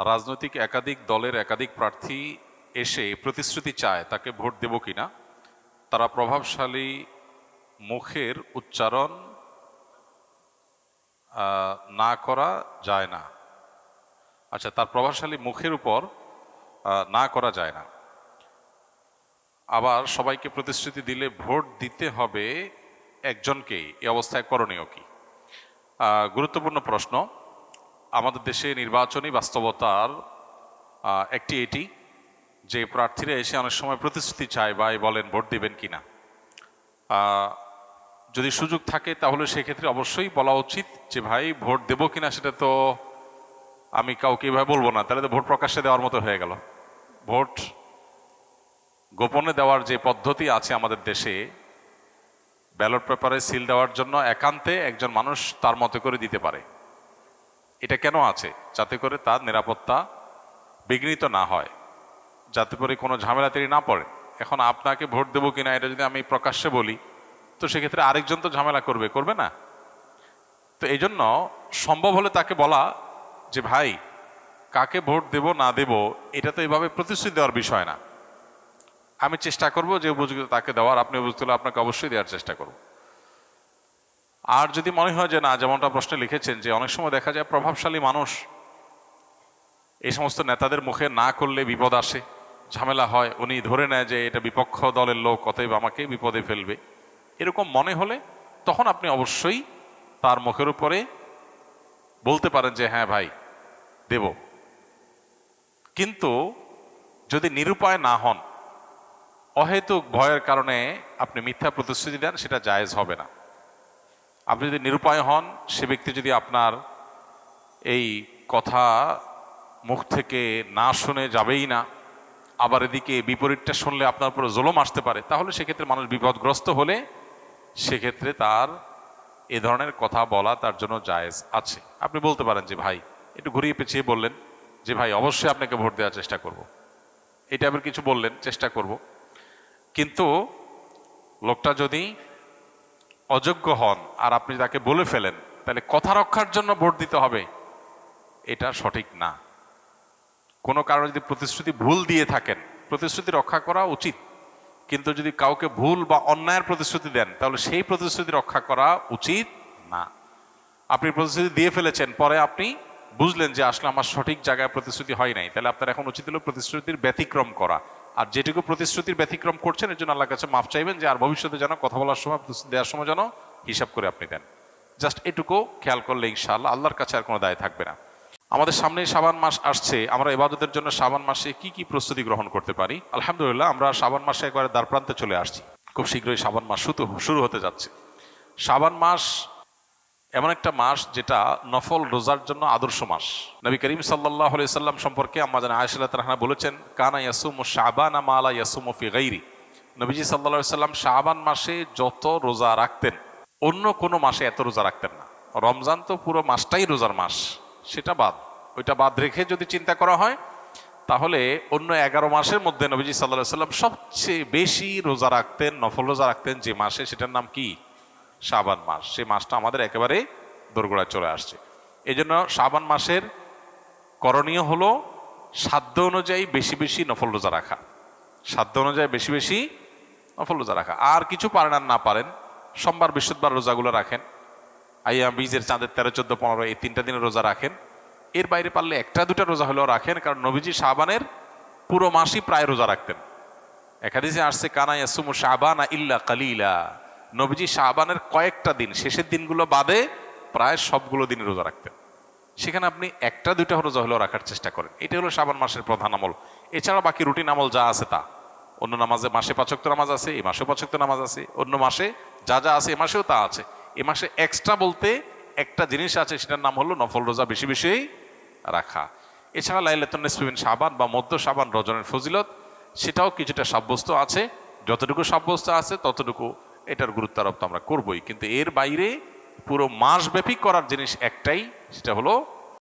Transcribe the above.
রাজনৈতিক একাধিক দলের একাধিক প্রার্থী এসে প্রতিশ্রুতি চায় তাকে ভোট দেব কিনা, তারা প্রভাবশালী মুখের উচ্চারণ না করা যায় না। আচ্ছা তার প্রভাবশালী মুখের উপর না করা যায় না। আবার সবাইকে প্রতিশ্রুতি দিলে ভোট দিতে হবে একজনকেই। এই অবস্থায় করণীয় কি? গুরুত্বপূর্ণ প্রশ্ন। আমাদের দেশে নির্বাচনী বাস্তবতার একটি এটি যে প্রার্থীরা এসে অনেক সময় প্রতিশ্রুতি চায় বা বলেন ভোট দিবেন কিনা। আহ, যদি সুযোগ থাকে তাহলে সেক্ষেত্রে অবশ্যই বলা উচিত যে ভাই ভোট দেব কিনা সেটা তো আমি কাউকে এভাবে বলব না। তাহলে তো ভোট প্রকাশ্যে দেওয়ার মতো হয়ে গেল। ভোট গোপনে দেওয়ার যে পদ্ধতি আছে আমাদের দেশে ব্যালট পেপারে সিল দেওয়ার জন্য একান্তে একজন মানুষ তার মতো করে দিতে পারে। এটা কেন আছে? যাতে করে তার নিরাপত্তা বিঘ্নিত না হয়, যাতে করে কোনো ঝামেলা না পড়ে। এখন আপনাকে ভোট দেবো কিনা এটা যদি আমি প্রকাশ্যে বলি, তো সেক্ষেত্রে আরেকজন তো ঝামেলা করবে করবে না। তো এই জন্য সম্ভব হলে তাকে বলা যে, ভাই, কাকে ভোট দেব, না দেব, এটা তো এভাবে প্রতিশ্রুতি দেওয়ার বিষয় না। আমি চেষ্টা করব যে উপযুক্ত তাকে দেওয়ার, আপনি উপযুক্ত হলে আপনাকে অবশ্যই দেওয়ার চেষ্টা করব। আর যদি মনে হয় যে না, যেমনটা প্রশ্নে লিখেছেন যে অনেক সময় দেখা যায় প্রভাবশালী মানুষ এই সমস্ত নেতাদের মুখে না করলে বিপদ আসে, ঝামেলা হয়, উনি ধরে নেয় যে এটা বিপক্ষ দলের লোক, অতএব আমাকে বিপদে ফেলবে। এরকম মনে হলে তখন আপনি অবশ্যই তার মুখের উপরে বলতে পারেন যে হ্যাঁ ভাই, দেব। কিন্তু যদি নিরুপায় না হন, অহেতুক ভয়ের কারণে আপনি মিথ্যা প্রতিশ্রুতি দেন, সেটা জায়েজ হবে না। আপনি যদি নিরুপায় হন, সে ব্যক্তি যদি আপনার এই কথা মুখ থেকে না শুনে যাবেই না, আবার এদিকে বিপরীতটা শুনলে আপনার উপরে জোলম আসতে পারে, তাহলে সেক্ষেত্রে মানুষ বিপদগ্রস্ত হলে সেক্ষেত্রে তার এ ধরনের কথা বলা তার জন্য জায়েজ আছে আপনি বলতে পারেন যে, ভাই, একটু ঘুরিয়ে পেঁচিয়ে বললেন যে, ভাই, অবশ্যই আপনাকে ভোট দেওয়ার চেষ্টা করব। এটা আবার কিছু বললেন, চেষ্টা করব। কিন্তু লোকটা যদি অযোগ্য হন আর আপনি তাকে বলে ফেলেন, তাহলে কথা রক্ষার জন্য ভোট দিতে হবে। এটা সঠিক না। কোনো কারণে যদি প্রতিশ্রুতি ভুল দিয়ে থাকেন, প্রতিশ্রুতি রক্ষা করা উচিত। কিন্তু যদি কাউকে ভুল বা অন্যায়ের প্রতিশ্রুতি দেন, তাহলে সেই প্রতিশ্রুতি রক্ষা করা উচিত না। আপনি প্রতিশ্রুতি দিয়ে ফেলেছেন, পরে আপনি বুঝলেন যে আসলে আমার সঠিক জায়গায় প্রতিশ্রুতি হয় নাই। তাহলে আপনার এখন উচিত হলো প্রতিশ্রুতির ব্যতিক্রম করা। আর যেটুকু প্রতিশ্রুতির ব্যতিক্রম করছেন, এর জন্য আল্লাহর কাছে মাফ চাইবেন যে আর ভবিষ্যতে যেন কথা বলার সময়, দেওয়ার সময় যেন হিসাব করে আপনি দেন। জাস্ট এটুকু খেয়াল করলে ইনশাআল্লাহ আল্লাহর কাছে আর কোনো দায় থাকবে না। আমাদের সামনে সাবান মাস আসছে, আমরা এবাদতের জন্য সাবান মাসে কি কি প্রস্তুতি গ্রহণ করতে পারি? আলহামদুলিল্লাহ, আমরা সাবান মাসে একবারে দ্বার প্রান্তে চলে আসছি। খুব শীঘ্রই সাবান মাস শুরু শুরু হতে যাচ্ছে। সাবান মাস এমন একটা মাস যেটা নফল রোজার জন্য আদর্শ মাস। নবী করিম সাল্লাহ সাল্লাম সম্পর্কে আমাদের আয়সাল্লাহ তাহা বলেছেন, কানা ইয়াসুম শাবান মালা ইয়াসুম ফি গাইরি নবীজি সাল্লাহ সাল্লাম শাবান মাসে যত রোজা রাখতেন, অন্য কোনো মাসে এত রোজা রাখতেন না। রমজান তো পুরো মাসটাই রোজার মাস, সেটা বাদ। ওইটা বাদ রেখে যদি চিন্তা করা হয়, তাহলে অন্য এগারো মাসের মধ্যে নবীজি সাল্লাহ সাল্লাম সবচেয়ে বেশি রোজা রাখতেন, নফল রোজা রাখতেন যে মাসে, সেটার নাম কি? শাবান মাস। সেই মাসটা আমাদের একেবারে দোরগোড়ায় চলে আসছে। এই জন্য শাবান মাসের করণীয় হলো সাধ্য অনুযায়ী বেশি বেশি নফল রোজা রাখা। সাধ্য অনুযায়ী বেশি বেশি নফল রোজা রাখা। আর কিছু পারেন আর না পারেন, সোমবার, বৃহস্পতিবার রোজাগুলো রাখেন। আইয়া বীজের চাঁদের তেরো, চোদ্দ, পনেরো, এই তিনটা দিনের রোজা রাখেন। এর বাইরে পারলে একটা, দুটা রোজা হলেও রাখেন, কারণ নবীজি শাবানের পুরো মাসই প্রায় রোজা রাখতেন। একাদিসে আসছে, কানা ইয়াসুমু শাবানা ইল্লা কালিলা। নবীজি শাবানের কয়েকটা দিন, শেষের দিনগুলো বাদে প্রায় সবগুলো দিন রোজা রাখতেন। সেখানে আপনি একটা, দুইটা রোজা হলেও রাখার চেষ্টা করেন। এটা হলো শাবান মাসের প্রধান আমল। এছাড়া বাকি রুটিন আমল যা আছে তা। অন্য নামাজে মাসে পাচক্ত নামাজ আছে, এ মাসেও পাচক্ত নামাজ আছে। অন্য মাসে যা যা আছে, এ মাসেও তা আছে। এ মাসে এক্সট্রা বলতে একটা জিনিস আছে, সেটার নাম হলো নফল রোজা বেশি বেশি রাখা। এছাড়া লাইলাতুন্নেসবিন সাবান বা মধ্য সাবান রজনের ফজিলত, সেটাও কিছুটা সাব্যস্ত আছে। যতটুকু সাব্যস্ত আছে, ততটুকু এটার গুরুত্ব আরোপ তো আমরা করবই। কিন্তু এর বাইরে পুরো মাসব্যাপী করার জিনিস একটাই, সেটা হলো